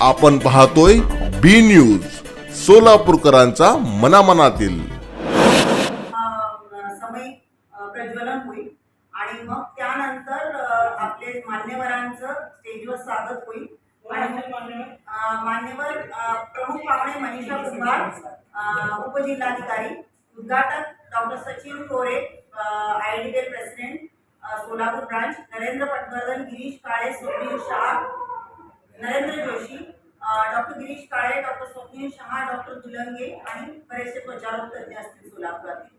आपण पाहतोय बी न्यूज सोलापूरकरांचा मनामनातील. समय प्रज्वलन होईल आणि मग त्यानंतर आपले मान्यवरांचं स्टेजवर स्वागत होईल. आणि मान्यवर प्रमुख पाहुणे मनीषा कुंभार उपजिल्हाधिकारी उद्घाटक doctor Sachin Kore I D L president Solapur branch Narendra Patwardhan Girish Kale Sunil Shah Narendra Joshi doctor Girish Kale doctor Shaha doctor Dulange आणि बरेचसे प्रचारक तज्ज्ञ असतील सोलापुरातील.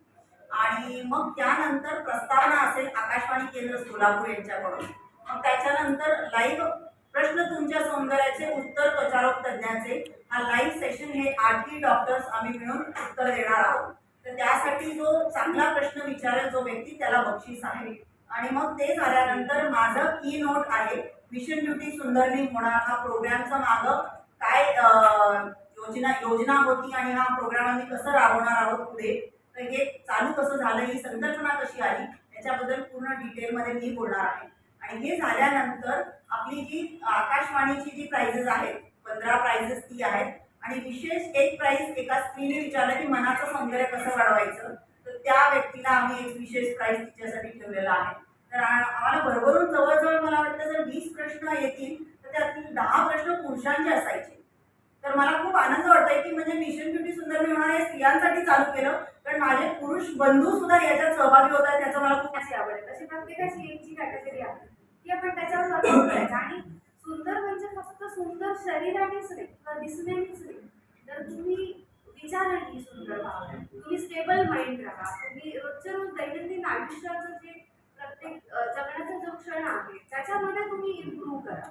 आणि मग त्यानंतर प्रस्तावना असेल आकाशवाणी केंद्र सोलापूर यांच्याकडून. मग त्याच्यानंतर लाईव्ह प्रश्न तुमच्या सौंदर्याचे उत्तर प्रचारक तज्ज्ञाचे. हा लाईव्ह सेशन हे आठही डॉक्टर्स आम्ही मिळून उत्तर देणार आहोत. तर त्यासाठी जो चांगला प्रश्न विचारेल जो व्यक्ती त्याला बक्षीस आहे. आणि मग ते झाल्यानंतर माझं की नोट आहे मिशन ड्युटी सुंदरली होणार. हा प्रोग्रामचा मागं काय योजना योजना होती आणि हा प्रोग्राम आम्ही कसं राबवणार आहोत पुढे? तर हे चालू कसं झालं ही संकल्पना कशी आली याच्याबद्दल पूर्ण डिटेलमध्ये मी बोलणार आहे. आणि हे झाल्यानंतर आपली जी आकाशवाणीची जी प्राइजेस आहेत पंधरा प्राइजेस ती आहेत आणि विशेष एक प्राइज एका स्त्रीने विचारलं की मनाचं सौंदर्य कसं वाढवायचं तर त्या व्यक्तीला आम्ही एक विशेष प्राइज तिच्यासाठी ठेवलेला आहे. तर आम्हाला भरभरून जवळजवळ मला वाटतं जर वीस प्रश्न येतील तर त्यातील दहा प्रश्न पुरुषांचे असायचे. तर मला खूप आनंद वाटतोय की म्हणजे मिशन ब्युटी सुंदर मी होणार हे स्त्रियांसाठी चालू केलं. कारण माझे पुरुष बंधू सुद्धा याच्यात सहभागी होत आहेत त्याचं मला खूप अशी आवड आहे तशी प्रत्येकाची एकची कॅटेगरी आहे. ती आपण त्याच्यावर करायचं आणि सुंदर म्हणजे फक्त सुंदर शरीरानेच नाही किंवा दिसण्यानेच नाही. तर तुम्ही विचारांनी सुंदर व्हा तुम्ही स्टेबल माइंड राहा. तुम्ही रोजच्या रोज दैनंदिन आयुष्याचं जे प्रत्येक जगण्याचा जो क्षण आहे त्याच्यामध्ये तुम्ही इम्प्रूव्ह करा.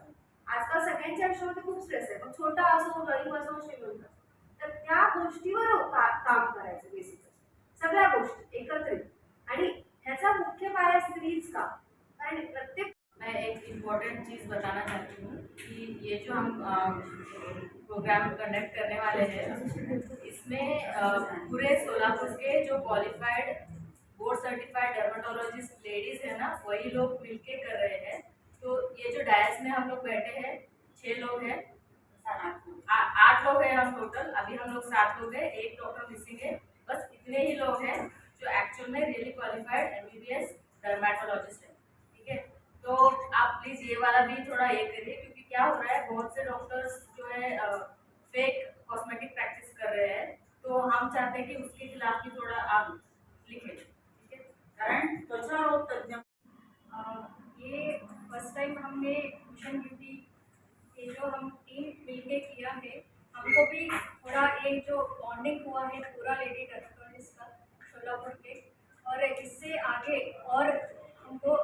आजकाल सगळ्यांच्या आयुष्यामध्ये खूप स्ट्रेस आहे. मग छोटा असो गरीब असो श्रीमंत असो तर त्या गोष्टीवर काम करायचं बेसिकली सगळ्या गोष्टी एकत्रित. आणि ह्याचा मुख्य पाया स्त्रीच का? कारण प्रत्येक मैं एक इम्पोर्टेंट चीज़ बताना चाहती हूँ कि ये जो हम प्रोग्राम कंडक्ट करने वाले हैं इसमें पूरे सोलापुर के जो qualified board certified dermatologist ladies है ना वही लोग मिलके कर रहे हैं। में हम लोग बैठे हैं छः लोग हैं आठ लोग। हैं हम टोटल अभी हम लोग सात लोग हैं, एक डॉक्टर मिसिंग है, बस इतने ही लोग हैं जो एक्चुअल में really qualified M B B S dermatologist है, ठीक है? तो आप प्लीज़ ये वाला भी थोड़ा ये करिए, क्योंकि क्या हो रहा है, बहुत से डॉक्टर्स जो है फेक कॉस्मेटिक प्रैक्टिस कर रहे हैं तो हम चाहते हैं कि उसके खिलाफ भी थोड़ा आप लिखें। जो हम टीम मिलके किया है हमको भी थोड़ा एक जो बॉन्डिंग हुआ है पूरा लेडी डर्माटोलॉजिस्ट का सोलापुर के। और इससे आगे और हमको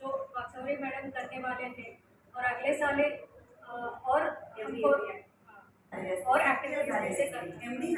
जो पचौरी मैडम करने वाले थे और अगले साल और हमको और एक्टिविटीज़ जैसे करना एम डी